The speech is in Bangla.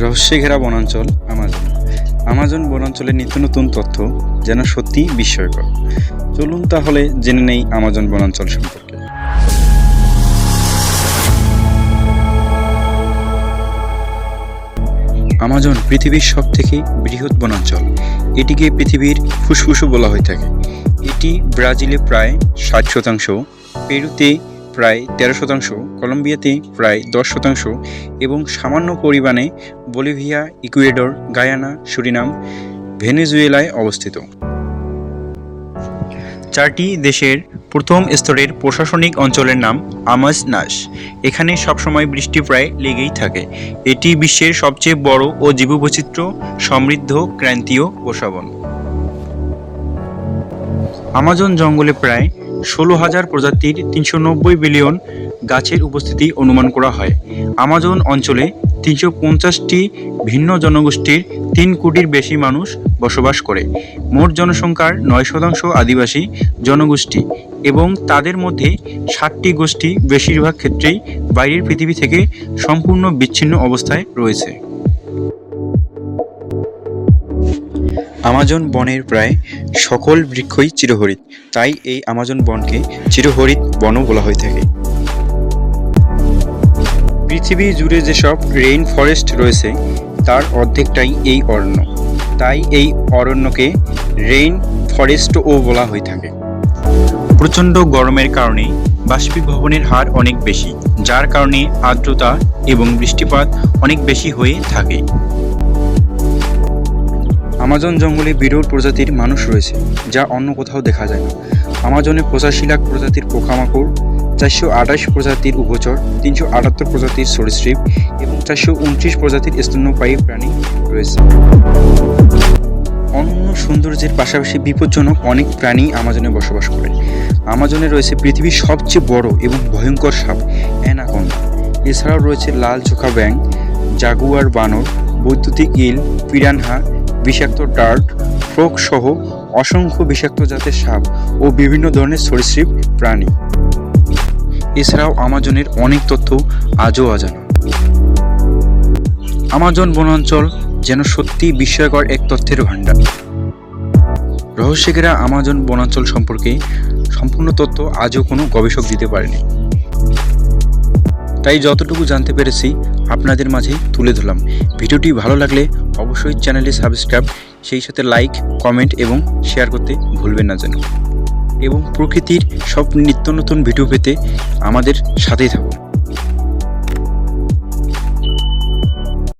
রহস্যে ঘেরা বনাঞ্চল আমাজন। আমাজন বনাঞ্চলের নিত্য নতুন তথ্য যেন সত্যি বিস্ময়কর। চলুন তাহলে জেনে নেই আমাজন বনাঞ্চল সম্পর্কে। আমাজন পৃথিবীর সব থেকে বৃহৎ বনাঞ্চল। এটিকে পৃথিবীর ফুসফুসও বলা হয়ে থাকে। এটি ব্রাজিলে প্রায় ষাট শতাংশ, পেরুতে প্রায় তেরো শতাংশ, কলম্বিয়াতে প্রায় দশ শতাংশ এবং সামান্য পরিমাণে বলিভিয়া, ইকুয়েডর, গায়ানা, সুরিনাম, ভেনেজুয়েলায় অবস্থিত। চারটি দেশের প্রথম স্তরের প্রশাসনিক অঞ্চলের নাম আমাজ নাস। এখানে সবসময় বৃষ্টি প্রায় লেগেই থাকে। এটি বিশ্বের সবচেয়ে বড় ও জীববৈচিত্র্য সমৃদ্ধ ক্রান্তীয় বসাবন। আমাজন জঙ্গলে প্রায় ষোলো হাজার প্রজাতির তিনশো নব্বই বিলিয়ন গাছের উপস্থিতি অনুমান করা হয়। আমাজন অঞ্চলে তিনশো পঞ্চাশটি ভিন্ন জনগোষ্ঠীর তিন কোটির বেশি মানুষ বসবাস করে। মোট জনসংখ্যার নয় শতাংশ আদিবাসী জনগোষ্ঠী এবং তাদের মধ্যে ষাটটি গোষ্ঠী বেশিরভাগ ক্ষেত্রেই বাইরের পৃথিবী থেকে সম্পূর্ণ বিচ্ছিন্ন অবস্থায় রয়েছে। আমাজন বনের প্রায় সকল বৃক্ষই চিরহরিত। তাই এই আমাজন বনকে চিরহরিত বনও বলা হয়ে থাকে। পৃথিবী জুড়ে যেসব রেইন ফরেস্ট রয়েছে, তার অর্ধেকটাই এই অরণ্য। তাই এই অরণ্যকে রেইন ফরেস্টও বলা হয়ে থাকে। প্রচণ্ড গরমের কারণে বাষ্পীভবনের হার অনেক বেশি, যার কারণে আর্দ্রতা এবং বৃষ্টিপাত অনেক বেশি হয়ে থাকে। আমাজন জঙ্গলে বিরল প্রজাতির মানুষ রয়েছে, যা অন্য কোথাও দেখা যায় না। আমাজনে পঁচাশি লাখ প্রজাতির পোকামাকড়, চারশো আঠাশ প্রজাতির উভচর, তিনশো আটাত্তর প্রজাতির সরীসৃপ এবং চারশো উনত্রিশ প্রজাতির স্তন্যপায়ী প্রাণী রয়েছে। অনন্য সৌন্দর্যের পাশাপাশি বিপজ্জনক অনেক প্রাণী আমাজনে বসবাস করে। আমাজনে রয়েছে পৃথিবীর সবচেয়ে বড় এবং ভয়ঙ্কর সাপ, অ্যানাকোন্ডা। এছাড়াও রয়েছে লাল চোখা ব্যাং জাগুয়ার বানর, বৈদ্যুতিক ইল, পিরানহা বিষাক্ত ডার্ট, ফ্রোক সহ অসংখ্য বিষাক্ত জাতের সাপ ও বিভিন্ন ধরনের সরীসৃপ প্রাণী। এছাড়াও আমাজনের অনেক তথ্য আজও অজানা। আমাজন বনাঞ্চল যেন সত্যি বিস্ময়কর এক তথ্যের ভাণ্ডার। রহস্যকেরা আমাজন বনাঞ্চল সম্পর্কে সম্পূর্ণ তথ্য আজও কোনো গবেষক দিতে পারেনি। তাই যতটুকু জানতে পেরেছি, আপনাদের মাঝে তুলে ধরলাম। ভিডিওটি ভালো লাগলে অবশ্যই চ্যানেলে সাবস্ক্রাইব, সেই সাথে লাইক, কমেন্ট এবং শেয়ার করতে ভুলবেন না যেন। এবং প্রকৃতির সব নিত্য নতুন ভিডিও পেতে আমাদের সাথেই থাকুন।